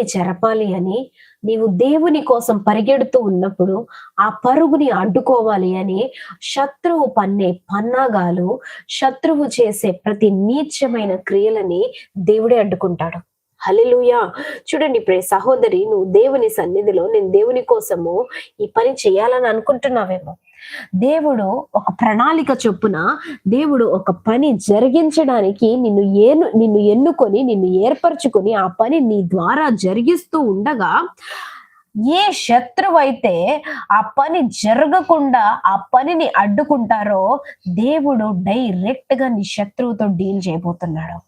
చెరపాలి అని నీవు దేవుని కోసం పరిగెడుతూ ఉన్నప్పుడు ఆ పరుగుని అడ్డుకోవాలి అని శత్రువు పన్నే పన్నాగాలు శత్రువు చేసే ప్రతి నీచమైన క్రియలని దేవుడే అడ్డుకుంటాడు. హల్లెలూయా. చూడండి ప్రే సహోదరి నువ్వు దేవుని సన్నిధిలో నేను దేవుని కోసము ఈ పని చేయాలని అనుకుంటున్నావేమో. దేవుడు ఒక ప్రణాళిక చొప్పున దేవుడు ఒక పని జరిగించడానికి నిన్ను ఏను నిన్ను ఎన్నుకొని నిన్ను ఏర్పరచుకొని ఆ పని నీ ద్వారా జరిగిస్తూ ఉండగా ఏ శత్రువు అయితే ఆ పని జరగకుండా ఆ పనిని అడ్డుకుంటారో దేవుడు డైరెక్ట్గా నీ శత్రువుతో డీల్ చేయబోతున్నాడు.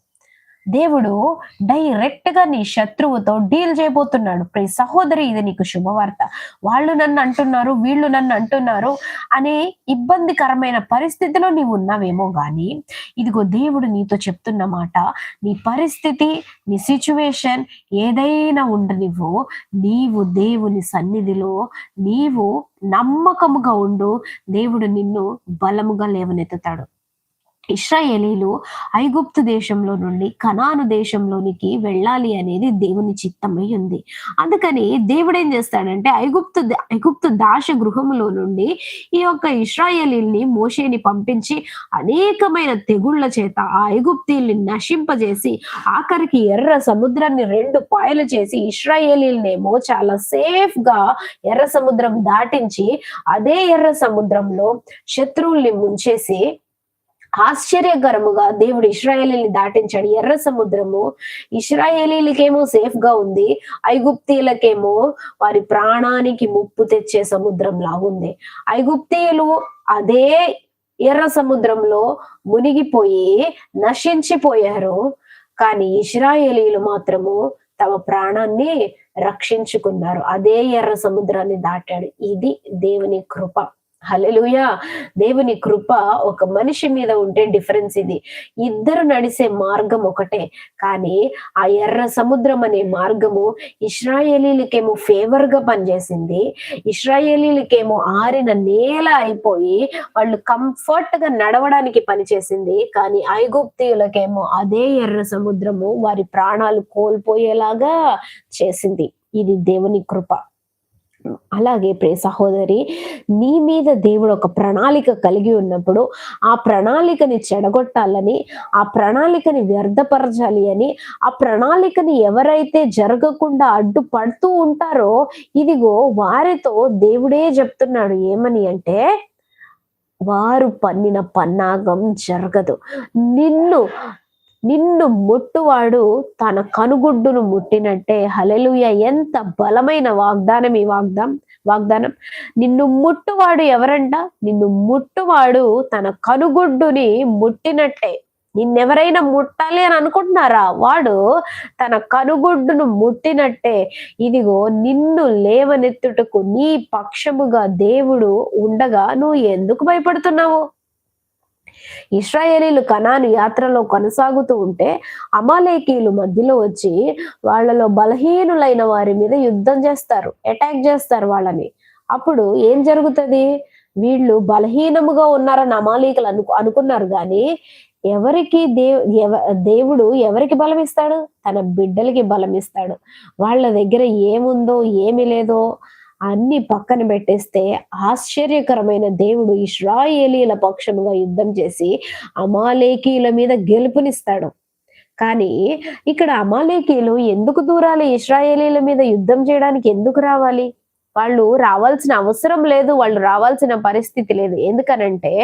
దేవుడు డైరెక్ట్గా నీ శత్రువుతో డీల్ చేయబోతున్నాడు. ప్రే సహోదరి ఇది నీకు శుభవార్త. వాళ్ళు నన్ను అంటున్నారు వీళ్ళు నన్ను అంటున్నారు అనే ఇబ్బందికరమైన పరిస్థితిలో నీవు ఉన్నావేమో గాని ఇదిగో దేవుడు నీతో చెప్తున్న మాట నీ పరిస్థితి నీ సిచ్యువేషన్ ఏదైనా ఉండనివ్వు నీవు దేవుని సన్నిధిలో నీవు నమ్మకముగా ఉండు దేవుడు నిన్ను బలముగా లేవనెత్తుతాడు. ఇస్రాయేలీలు ఐగుప్తు దేశంలో నుండి కనాను దేశంలోనికి వెళ్ళాలి అనేది దేవుని చిత్తమై ఉంది. అందుకని దేవుడు ఏం చేస్తాడంటే ఐగుప్తు ఐగుప్తు దాశ గృహములో నుండి ఈ యొక్క ఇస్రాయేలీల్ని మోషేని పంపించి అనేకమైన తెగుళ్ళ చేత ఆ ఐగుప్తీల్ని నశింపజేసి ఆఖరికి ఎర్ర సముద్రాన్ని రెండు పాయలు చేసి ఇస్రాయేలీల్నేమో చాలా సేఫ్గా ఎర్ర సముద్రం దాటించి అదే ఎర్ర సముద్రంలో శత్రువుల్ని ముంచేసి ఆశ్చర్యకరముగా దేవుడు ఇస్రాయేలీని దాటించాడు. ఎర్ర సముద్రము ఇస్రాయేలీలకేమో సేఫ్గా ఉంది ఐగుప్తీలకేమో వారి ప్రాణానికి ముప్పు తెచ్చే సముద్రం లాగుంది ఐగుప్తీయులు అదే ఎర్ర సముద్రంలో మునిగిపోయి నశించిపోయారు. కానీ ఇస్రాయేలీలు మాత్రము తమ ప్రాణాన్ని రక్షించుకున్నారు. అదే ఎర్ర సముద్రాన్ని దాటాడు. ఇది దేవుని కృప. హలెలుయా దేవుని కృప ఒక మనిషి మీద ఉంటే డిఫరెన్స్ ఇది. ఇద్దరు నడిసే మార్గం ఒకటే. కానీ ఆ ఎర్ర సముద్రం అనే మార్గము ఇస్రాయేలీలకేమో ఫేవర్గా పనిచేసింది. ఇస్రాయేలీలకేమో ఆరిన నేల అయిపోయి వాళ్ళు కంఫర్ట్గా నడవడానికి పనిచేసింది. కానీ ఐగుప్తియులకేమో అదే ఎర్ర సముద్రము వారి ప్రాణాలు కోల్పోయేలాగా చేసింది. ఇది దేవుని కృప. అలాగే ప్రే సహోదరి నీ మీద దేవుడు ఒక ప్రణాళిక కలిగి ఉన్నప్పుడు ఆ ప్రణాళికని చెడగొట్టాలని ఆ ప్రణాళికని వ్యర్థపరచాలి అని ఆ ప్రణాళికని ఎవరైతే జరగకుండా అడ్డుపడుతూ ఉంటారో ఇదిగో వారితో దేవుడే చెప్తున్నాడు ఏమని అంటే వారు పన్నిన పన్నాగం జరగదు. నిన్ను నిన్ను ముట్టువాడు తన కనుగుడ్డును ముట్టినట్టే. హలెలుయ ఎంత బలమైన వాగ్దానం ఈ వాగ్దానం వాగ్దానం. నిన్ను ముట్టువాడు ఎవరంట? నిన్ను ముట్టువాడు తన కనుగుడ్డుని ముట్టినట్టే. నిన్నెవరైనా ముట్టాలి అని అనుకుంటున్నారా? వాడు తన కనుగుడ్డును ముట్టినట్టే. ఇదిగో నిన్ను లేవనెత్తుటకు నీ పక్షముగా దేవుడు ఉండగా నువ్వు ఎందుకు భయపడుతున్నావు? ఇస్రాయేలీలు కనాను యాత్రలో కొనసాగుతూ ఉంటే అమాలేకీలు మధ్యలో వచ్చి వాళ్ళలో బలహీనులైన వారి మీద యుద్ధం చేస్తారు అటాక్ చేస్తారు వాళ్ళని. అప్పుడు ఏం జరుగుతుంది? వీళ్ళు బలహీనముగా ఉన్నారని అమాలీకులు అను అనుకున్నారు కానీ ఎవరికి దేవ్ దేవుడు ఎవరికి బలం ఇస్తాడు? తన బిడ్డలకి బలం ఇస్తాడు. వాళ్ళ దగ్గర ఏముందో ఏమి లేదో అన్ని పక్కన పెట్టేస్తే ఆశ్చర్యకరమైన దేవుడు ఇస్రాయేలీల పక్షముగా యుద్ధం చేసి అమాలేకీల మీద గెలుపునిస్తాడు. కానీ ఇక్కడ అమాలేకీలు ఎందుకు దూరాలి? ఇస్రాయేలీల మీద యుద్ధం చేయడానికి ఎందుకు రావాలి? వాళ్ళు రావాల్సిన అవసరం లేదు వాళ్ళు రావాల్సిన పరిస్థితి లేదు. ఎందుకనంటే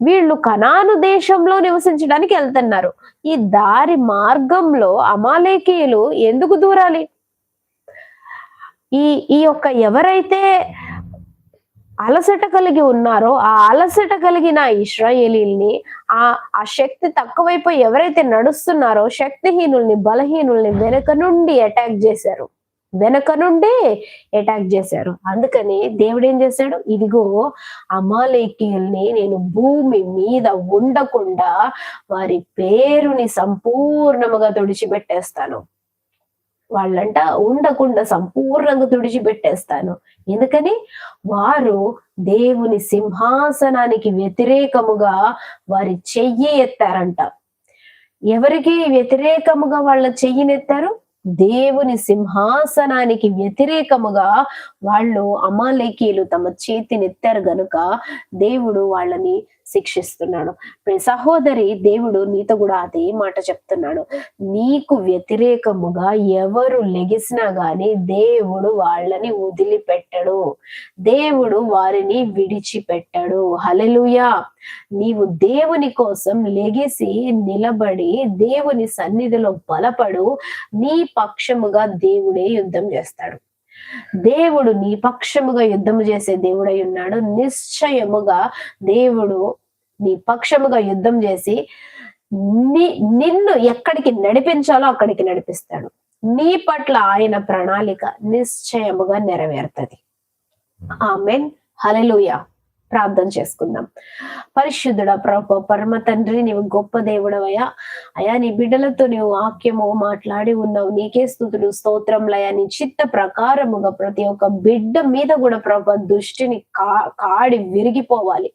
వీళ్ళు కనాను దేశంలో నివసించడానికి వెళ్తున్నారు. ఈ దారి మార్గంలో అమాలేకీయులు ఎందుకు దూరాలి? ఈ ఈ యొక్క ఎవరైతే అలసట కలిగి ఉన్నారో ఆ అలసట కలిగిన ఇస్రాయేలీల్ని ఆ ఆ శక్తి తక్కువైపోయి ఎవరైతే నడుస్తున్నారో శక్తిహీనుల్ని బలహీనుల్ని వెనక నుండి అటాక్ చేశారు. వెనక నుండి అటాక్ చేశారు. అందుకని దేవుడు ఏం చేశాడు? ఇదిగో అమాలేకీయుల్ని నేను భూమి మీద ఉండకుండా వారి పేరుని సంపూర్ణముగా తుడిచిపెట్టేస్తాను. వాళ్ళంట ఉండకుండా సంపూర్ణంగా తుడిచిపెట్టేస్తాను. ఎందుకని? వారు దేవుని సింహాసనానికి వ్యతిరేకముగా వారి చెయ్యి ఎత్తారంట. ఎవరికి వ్యతిరేకముగా వాళ్ళ చెయ్యినెత్తారు దేవుని సింహాసనానికి వ్యతిరేకముగా వాళ్ళు అమాలేకీలు తమ చేతినెత్తారు గనుక దేవుడు వాళ్ళని శిక్షిస్తున్నాడు సహోదరి దేవుడు నీతో కూడా అదే మాట చెప్తున్నాడు. నీకు వ్యతిరేకముగా ఎవరు లెగిసినా గాని దేవుడు వాళ్ళని వదిలిపెట్టడు. దేవుడు వారిని విడిచిపెట్టడు. హలెలుయా నీవు దేవుని కోసం లెగిసి నిలబడి దేవుని సన్నిధిలో బలపడు. నీ పక్షముగా దేవుడే యుద్ధం చేస్తాడు. దేవుడు నీ పక్షముగా యుద్ధము చేసే దేవుడై ఉన్నాడు. నిశ్చయముగా దేవుడు నీ పక్షముగా యుద్ధం చేసి ని నిన్ను ఎక్కడికి నడిపించాలో అక్కడికి నడిపిస్తాడు. నీ పట్ల ఆయన ప్రణాళిక నిశ్చయముగా నెరవేరుతుంది. ఆమెన్. హలెలుయ ప్రార్థన చేసుకుందాం. పరిశుద్ధుడ ప్రభు పరమ తండ్రి నీవు గొప్ప దేవుడవయ్యా. అయా నీ బిడ్డలతో నీవు వాక్యము మాట్లాడి ఉన్నావు. నీకే స్థుతులు స్తోత్రంలయ నీ చిత్త ప్రకారముగా ప్రతి ఒక్క బిడ్డ మీద కూడా ప్రభు దుష్టిని కా కాడి విరిగిపోవాలి.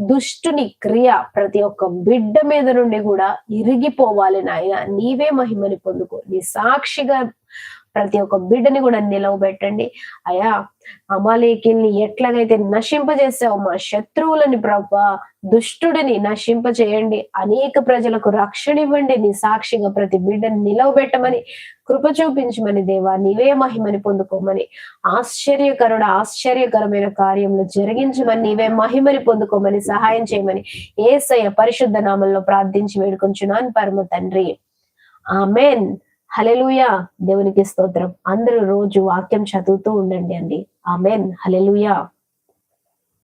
దుష్టుని క్రియ ప్రతి ఒక్క బిడ్డ మీద నుండి కూడా ఇరిగిపోవాలి నాయన. నీవే మహిమని పొందుకో. నీ సాక్షిగా ప్రతి ఒక్క బిడ్డని కూడా నిలవబెట్టండి. అయా అమాలేకిల్ని ఎట్లాగైతే నశింపజేసావు మా శత్రువులని ప్రభా దుష్టుడిని నశింపజేయండి. అనేక ప్రజలకు రక్షణ ఇవ్వండి. నీ సాక్షిగా ప్రతి బిడ్డని నిలవబెట్టమని కృప చూపించమని దేవా నీవే మహిమని పొందుకోమని ఆశ్చర్యకరుడు ఆశ్చర్యకరమైన కార్యములు జరిగించమని నీవే మహిమని పొందుకోమని సహాయం చేయమని ఏసయ్య పరిశుద్ధ నామంలో ప్రార్థించి వేడుకొంచున్నాను పరమ తండ్రి. ఆమెన్. హలెలుయా దేవునికి స్తోత్రం. అందరూ రోజు వాక్యం చదువుతూ ఉండండి అండి. ఆమెన్. హలెలుయా